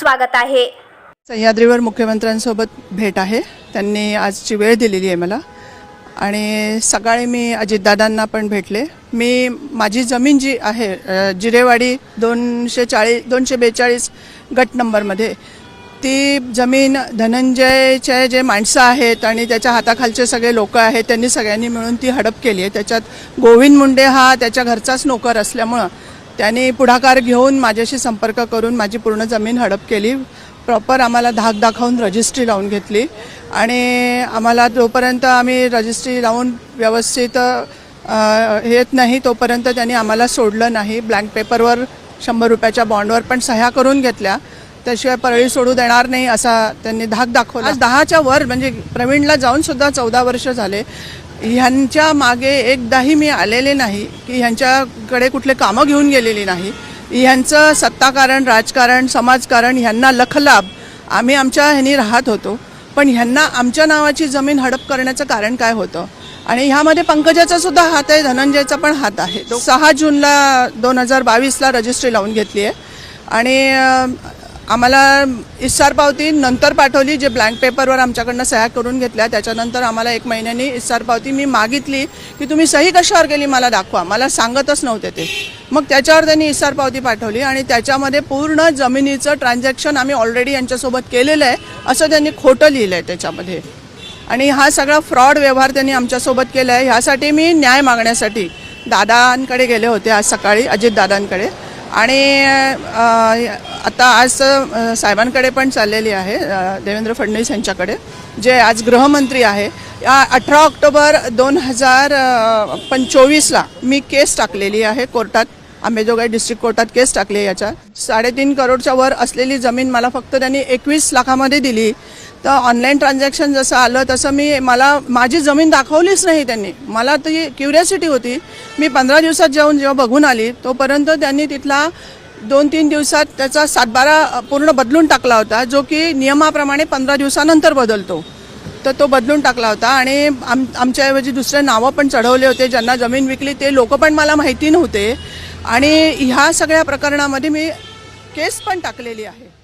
स्वागत आहे. सह्याद्रीवर मुख्यमंत्र्यांसोबत भेट आहे. त्यांनी आजची वेळ दिलेली आहे मला. आणि सकाळी मी अजितदादांना पण भेटले. मी माझी जमीन जी आहे जिरेवाडी दोनशे चाळीस दोनशे बेचाळीस गट नंबरमध्ये ती जमीन धनंजयचे जे माणसं आहेत आणि त्याच्या हाताखालचे सगळे लोक आहेत त्यांनी सगळ्यांनी मिळून ती हडप केली आहे. त्याच्यात गोविंद मुंडे हा त्याच्या घरचाच नोकर असल्यामुळं त्यांनी पुढाकार घेऊन माझ्याशी संपर्क करून माझी पूर्ण जमीन हडप केली. प्रॉपर आम्हाला धाक दाखवून रजिस्ट्री लावून घेतली. आणि आम्हाला जोपर्यंत आम्ही रजिस्ट्री लावून व्यवस्थित येत नाही तोपर्यंत त्यांनी आम्हाला सोडलं नाही. ब्लँक पेपरवर शंभर रुपयाच्या बॉन्डवर पण सह्या करून घेतल्या. त्याशिवाय परळी सोडू देणार नाही असा त्यांनी धाक दाखवला. दहाच्या वर म्हणजे प्रवीणला जाऊन सुद्धा चौदा वर्ष झाले. ह्यांच्या मागे एकदाही मी आलेले नाही की ह्यांच्याकडे कुठले कामं घेऊन गेलेली नाही. ह्यांचं सत्ताकारण राजकारण समाजकारण ह्यांना लखलाभ आम्ही आमच्या ह्यांनी राहत होतो. पण ह्यांना आमच्या नावाची जमीन हडप करण्याचं कारण काय होतं? आणि ह्यामध्ये पंकजाचा सुद्धा हात आहे धनंजयचा पण हात आहे. तो सहा जूनला दोन हजार बावीसला रजिस्ट्री लावून घेतली आहे आणि आम्हाला इस्सार पावती नंतर पाठवली जे ब्लँक पेपरवर आमच्याकडनं सह्या करून घेतल्या त्याच्यानंतर आम्हाला एक महिन्यानी इस्सार पावती मी मागितली की तुम्ही सही कशावर केली मला दाखवा. मला सांगतच नव्हते ते. मग त्याच्यावर त्यांनी इस्सार पावती पाठवली आणि त्याच्यामध्ये पूर्ण जमिनीचं ट्रान्झॅक्शन आम्ही ऑलरेडी यांच्यासोबत केलेलं आहे असं त्यांनी खोटं लिहिलं आहे त्याच्यामध्ये. आणि हा सगळा फ्रॉड व्यवहार त्यांनी आमच्यासोबत केला आहे ह्यासाठी मी न्याय मागण्यासाठी दादांकडे गेले होते आज सकाळी अजितदादांकडे. आणि आता आज साहेबांकडे पण चाललेली आहे देवेंद्र फडणवीस यांच्याकडे जे आज गृहमंत्री आहे. या अठरा ऑक्टोबर दोन हजार पंचोवीसला मी केस टाकलेली आहे कोर्टात. आंबेजोगाई डिस्ट्रिक्ट कोर्टात केस टाकली आहे याच्या साडेतीन करोडच्या वर असलेली जमीन मला फक्त त्यांनी एकवीस लाखामध्ये दिली. तर ऑनलाईन ट्रान्झॅक्शन जसं आलं तसं मी मला माझी जमीन दाखवलीच नाही त्यांनी. मला ती क्युरियासिटी होती. मी पंधरा दिवसात जाऊन जेव्हा बघून आली तोपर्यंत त्यांनी तिथला दोन तीन दिवसात त्याचा सातबारा पूर्ण बदलून टाकला होता जो की नियमाप्रमाणे पंधरा दिवसानंतर बदलतो. तर तो बदलून टाकला होता आणि आम आमच्याऐवजी दुसरे नावं पण चढवले होते. ज्यांना जमीन विकली ते लोक पण मला माहिती नव्हते. आणि ह्या सगळ्या प्रकरणामध्ये मी केस पण टाकलेली आहे.